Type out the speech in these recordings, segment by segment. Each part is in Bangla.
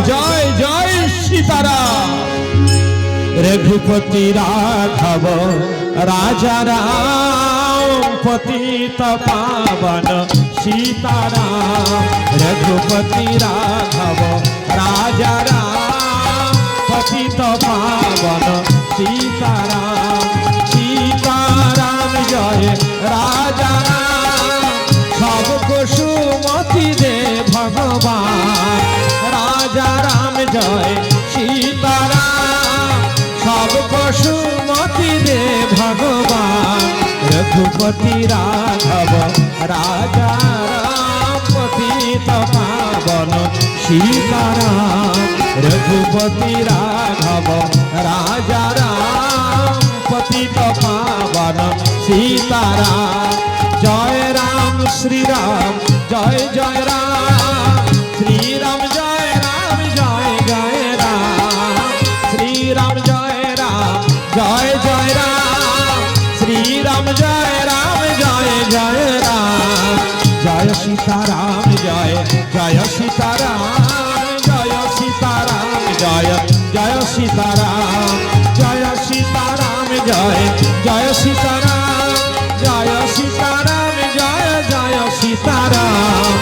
জয় জয় সীতারাম। রঘুপতি রাঘব, রাজা রাম, পতিত পাবন সীতারাম। রঘুপতি রাঘব, রাজা রাম, পতিত পাবন সীতারাম। সীতারাম জয়, রাজা রাম। জয় সীতারাম সব পশুমতি দে ভগবান। রঘুপতি রাঘব, রাজা রাম পতিত পাবন সীতারাম রঘুপতি রাঘব, রাজা রাম পতিত পাবন সীতারাম জয় রাম, শ্রীরাম, জয় জয় রাম। জয় জয় রাম। শ্রীরাম, জয় রাম, জয় জয় রাম। জয় সীতারাম, জয় জয় সীতারাম। জয় সীতারাম, জয় জয় সীতারাম। জয় সীতারাম, জয় জয় সীতারাম। জয় সীতারাম, জয় জয় সীতারাম।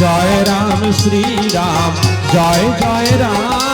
জয় রাম, শ্রীরাম। জয় জয় রাম।